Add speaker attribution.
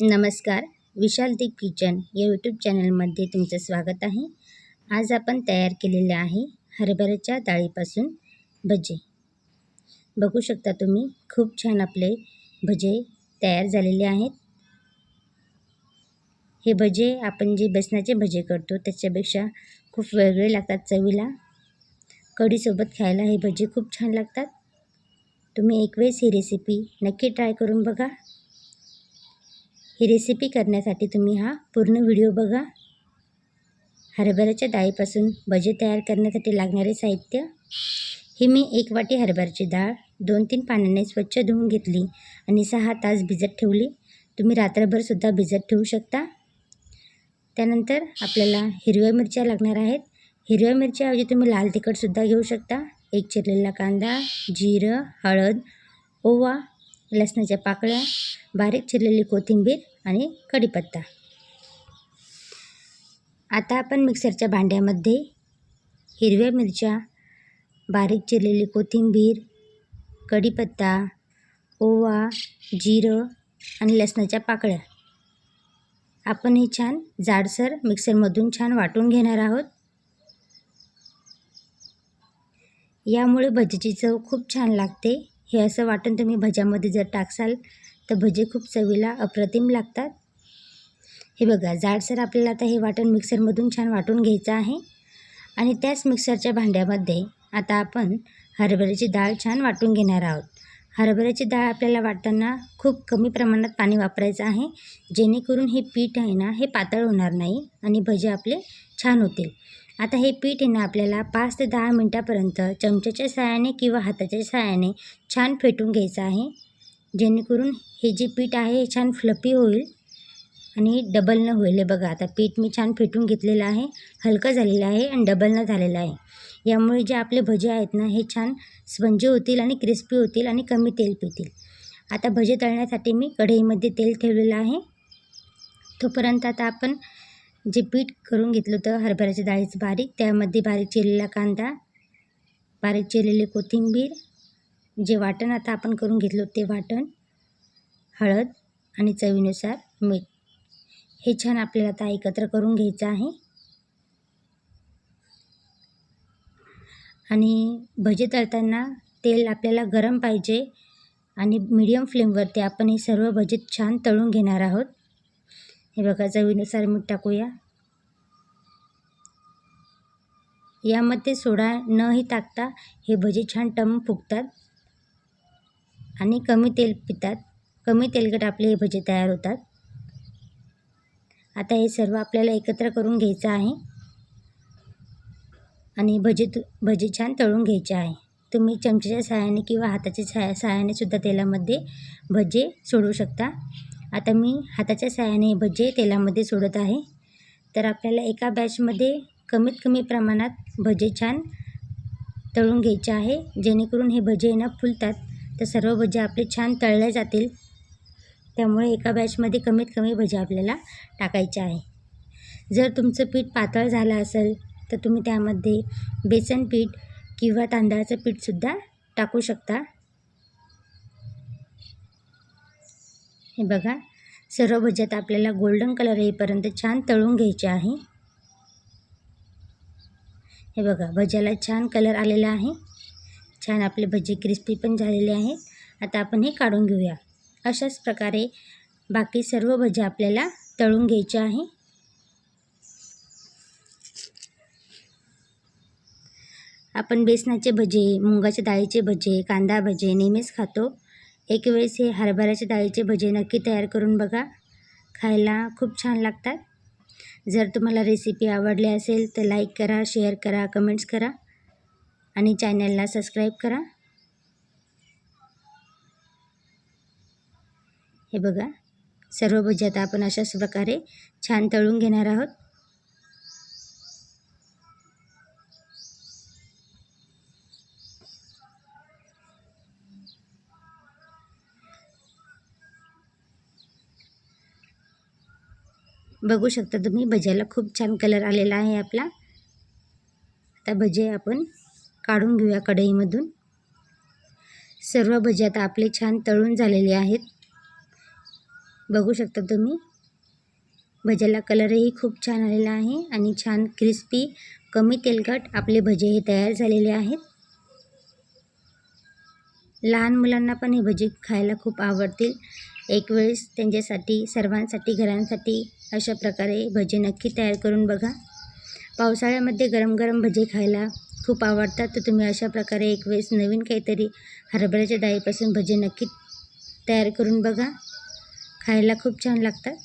Speaker 1: नमस्कार विशाल दिग किचन या यूट्यूब चॅनलमध्ये तुमचं स्वागत आहे. आज आपण तयार केलेले आहे हरभऱ्याच्या डाळीपासून भजे. बघू शकता तुम्ही खूप छान आपले भजे तयार झालेले आहेत. हे भजे आपण जे बेसनाचे भजे करतो त्याच्यापेक्षा खूप वेगळे लागतात चवीला. कढीसोबत खायला हे भजे खूप छान लागतात. तुम्ही एक वेळेस ही रेसिपी नक्की ट्राय करून बघा. ही रेसिपी करण्यासाठी तुम्ही हा पूर्ण व्हिडिओ बघा. हरभऱ्याच्या डाळीपासून भजे तयार करण्यासाठी लागणारे साहित्य. हे मी एक वाटी हरभऱ्याची डाळ दोन तीन पाण्याने स्वच्छ धुवून घेतली आणि सहा तास भिजत ठेवली. तुम्ही रात्रभरसुद्धा भिजत ठेवू शकता. त्यानंतर आपल्याला हिरव्या मिरच्या लागणार आहेत. हिरव्या मिरच्याऐवजी तुम्ही लाल तिखटसुद्धा घेऊ शकता. एक चिरलेला कांदा जिरं हळद ओवा लसणाच्या पाकळ्या बारीक चिरलेली कोथिंबीर आणि कढीपत्ता. आता आपण मिक्सरच्या भांड्यामध्ये हिरव्या मिरच्या बारीक चिरलेली कोथिंबीर कढीपत्ता ओवा जिरं आणि लसणाच्या पाकळ्या. आपण हे छान जाडसर मिक्सरमधून छान वाटून घेणार आहोत. यामुळे भजीची चव खूप छान लागते. हे असं वाटून तुम्ही भज्यामध्ये जर टाकसाल तर भजे खूप चवीला अप्रतिम लागतात. हे बघा जाडसर आपल्याला आता हे वाटण मिक्सरमधून छान वाटून घ्यायचं आहे. आणि त्याच मिक्सरच्या भांड्यामध्ये आता आपण हरभऱ्याची डाळ छान वाटून घेणार आहोत. हरभऱ्याची डाळ आपल्याला वाटताना खूप कमी प्रमाणात पाणी वापरायचं आहे जेणेकरून हे पीठ आहे ना हे पातळ होणार नाही आणि भजे आपले छान होतील. आता हे पीठ आहे ना आपल्याला पाच ते दहा मिनटापर्यंत चमच्याच्या साहाय्याने किंवा हाताच्या सहाय्याने छान फेटून घ्यायचं आहे. जेणेकरून हे जे पीठ आहे हे छान फ्लपी होईल आणि डबल न होईल. हे बघा आता पीठ मी छान फेटून घेतलेलं आहे हलकं झालेलं आहे आणि डबल न झालेलं आहे. यामुळे जे आपले भजे आहेत ना हे छान स्पंजी होतील आणि क्रिस्पी होतील आणि कमी तेल पितील. आता भजे तळण्यासाठी मी कढईमध्ये तेल ठेवलेलं आहे. तोपर्यंत आता आपण जे पीठ करून घेतलं होतं हरभऱ्याच्या डाळीचं बारीक. त्यामध्ये बारीक चिरलेला कांदा बारीक चिरलेली कोथिंबीर जे वाटण आता आपण करून घेतलं ते वाटण हळद आणि चवीनुसार मीठ. हे छान आपल्याला आता एकत्र करून घ्यायचं आहे. आणि भजे तळताना तेल आपल्याला गरम पाहिजे आणि मीडियम फ्लेमवरती आपण हे सर्व भजे छान तळून घेणार आहोत. हे बघा चवीनुसार मीठ टाकूया. यामध्ये सोडा नही टाकता हे भजे छान टम फुगतात आणि कमी तेल पितात. कमी तेलकट आपले हे भजे तयार होतात. आता हे सर्व आपल्याला एकत्र करून घ्यायचं आहे. आणि भजे तु भजे छान तळून घ्यायचे आहे. तुम्ही चमच्याच्या सहाय्याने किंवा हाताच्या सहाय सहाय्याने सुद्धा तेलामध्ये भजे सोडू शकता. आता मी हाताच्या सहाय्याने भजे तेलामध्ये सोडत आहे. तर आपल्याला एका बॅचमध्ये कमीत कमी प्रमाणात भजे छान तळून घ्यायचे आहे. जेणेकरून हे भजे ना फुलतात. तर सर्व भजे आपले छान तळले जातील. त्यामुळे एका बॅचमध्ये कमीत कमी भजे आपल्याला टाकायचे आहे. जर तुमचं पीठ पातळ झालं असेल तर तुम्ही त्यामध्ये बेसन पीठ किंवा तांदळाचं पीठसुद्धा टाकू शकता. हे बघा सर्व भज्यात आपल्याला गोल्डन कलर येईपर्यंत छान तळून घ्यायचे आहे. हे बघा भज्याला छान कलर आलेला आहे. छान आपले भजे क्रिस्पी पण झालेले आहेत. आता आपण हे काढून घेऊया. अशाच प्रकारे बाकी सर्व भज्या आपल्याला तळून घ्यायच्या आहे. आपण बेसनाचे भजे मुंगाच्या डाळीचे भजे कांदा भजे नेहमीच खातो. एक वेळेस हे हरभऱ्याच्या डाळीचे भजे नक्की तयार करून बघा. खायला खूप छान लागतात. जर तुम्हाला रेसिपी आवडली असेल तर लाईक करा शेअर करा कमेंट्स करा आणि चॅनलला सबस्क्राईब करा. हे बघा सर्व भजी आता आपण अशाच प्रकारे छान तळून घेणार आहोत. बघू शकता तुम्ही. भज्याला खूप छान कलर आलेला आहे आपला. आता भजे आपण काढून घेऊया कढईमधून. सर्व भजे आता आपले छान तळून झालेले आहेत. बघू शकता तुम्ही. भज्याला कलरही खूप छान आलेला आहे आणि छान क्रिस्पी कमी तेलकट आपले भजे हे तयार झालेले आहेत. लहान मुलांना पण हे भजी खायला खूप आवडतील. एक वेळेस त्यांच्यासाठी सर्वांसाठी घरांसाठी अशा प्रकारे भजे नक्की तयार करून बघा. पावसाळ्यामध्ये गरम गरम भजे खायला खूप आवडतात. तर तुम्ही अशा प्रकारे एक वेळेस नवीन काहीतरी हरभऱ्याच्या डाळीपासून भजे नक्की तयार करून बघा. खायला खूप छान लागतात.